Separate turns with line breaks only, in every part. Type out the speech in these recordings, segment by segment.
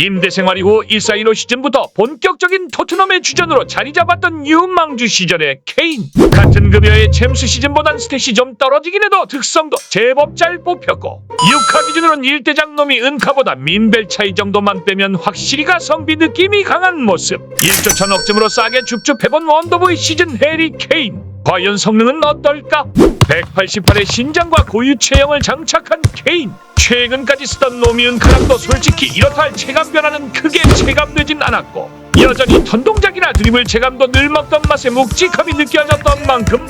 임대 생활 이후 142로 시즌부터 본격적인 토트넘의 주전으로 자리 잡았던 유망주 시절의 케인. 같은 급여의 챔스 시즌보단 스탯이 좀 떨어지긴 해도 특성도 제법 잘 뽑혔고 6카 기준으로는 1대장 놈이 은카보다 민벨 차이 정도만 빼면 확실히 가성비 느낌이 강한 모습. 1조 천억점으로 싸게 줍줍해본 원더보이 시즌 해리 케인 과연 성능은 어떨까? 188의 신장과 고유 체형을 장착한 케인 최근까지 쓰던 노미은 카락도 솔직히 이렇다 할 체감 변화는 크게 체감되진 않았고 여전히 턴동작이나 드리블 체감도 늘 먹던 맛의 묵직함이 느껴졌던 만큼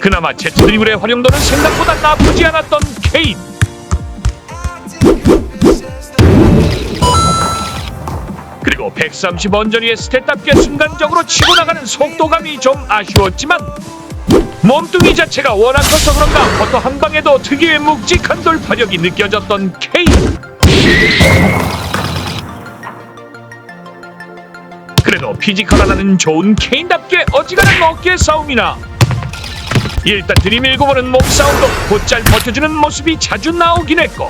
그나마 제트 드리블의 활용도는 생각보다 나쁘지 않았던 케인 그리고 130 언저리의 스탯답게 순간적으로 치고 나가는 속도감이 좀 아쉬웠지만 몸뚱이 자체가 워낙 커서 그런가 버터 한 방에도 특유의 묵직한 돌파력이 느껴졌던 케인. 그래도 피지컬 하나는 좋은 케인답게 어지간한 어깨 싸움이나 일단 들이밀고 보는 몸싸움도 곧잘 버텨주는 모습이 자주 나오긴 했고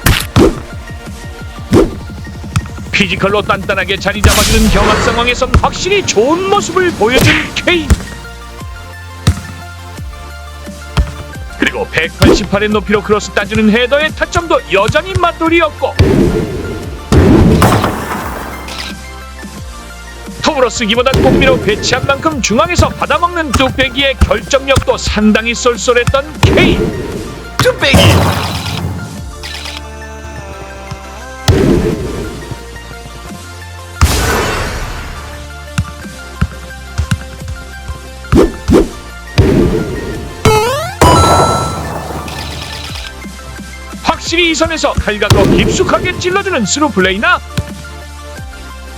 피지컬로 단단하게 자리 잡아주는 경합 상황에선 확실히 좋은 모습을 보여준 케인. 그리고 188의 높이로 크로스 따주는 헤더의 타점도 여전히 맛돌이었고 톱으로 쓰기보단 공미로 배치한 만큼 중앙에서 받아먹는 뚝배기의 결정력도 상당히 쏠쏠했던 케인 확실히 이 선에서 칼각으로 깊숙하게 찔러주는 스루 플레이나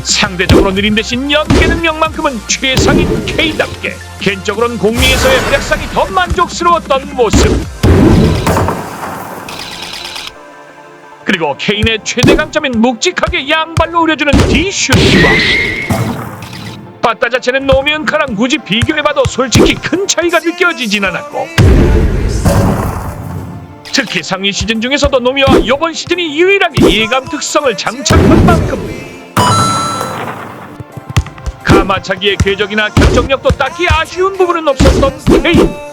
상대적으로 느린 대신 연계 능력만큼은 최상인 K답게 개인적으로는 공미에서의 활약상이 더 만족스러웠던 모습. 그리고 케인의 최대 강점인 묵직하게 양발로 우려주는 D슈트와 빠따 자체는 노미은 카랑 굳이 비교해봐도 솔직히 큰 차이가 느껴지진 않았고 특히 상위 시즌 중에서도 노미와 이번 시즌이 유일하게 예감 특성을 장착한 만큼. 가마차기의 궤적이나 결정력도 딱히 아쉬운 부분은 없었던 케인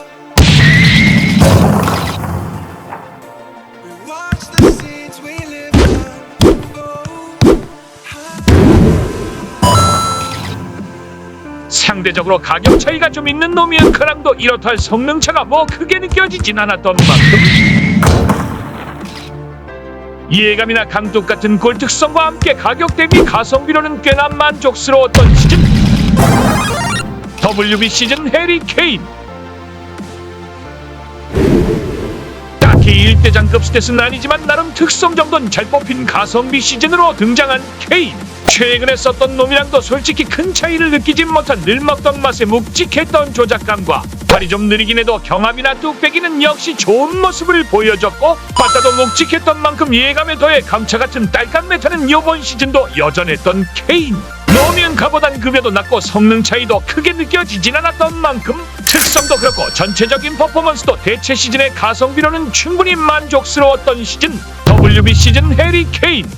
상대적으로 가격 차이가 좀 있는 노미의 크랑도 이렇다 할 성능 차가 뭐 크게 느껴지진 않았던 만큼. 이해감이나 감독 같은 골 특성과 함께 가격 대비 가성비로는 꽤나 만족스러웠던 시즌. WB 시즌 해리 케인. 딱히 1대장급 스탯은 아니지만 나름 특성 정도는 잘 뽑힌 가성비 시즌으로 등장한 케인 최근에 썼던 놈이랑도 솔직히 큰 차이를 느끼지 못한 늘 먹던 맛에 묵직했던 조작감과 발이 좀 느리긴 해도 경합이나 뚝배기는 역시 좋은 모습을 보여줬고 바다도 묵직했던 만큼 예감에 더해 감차 같은 딸깍 메타는 이번 시즌도 여전했던 케인. 노미은 가보단 급여도 낮고 성능 차이도 크게 느껴지진 않았던 만큼 특성도 그렇고 전체적인 퍼포먼스도 대체 시즌의 가성비로는 충분히 만족스러웠던 시즌. WB 시즌 해리 케인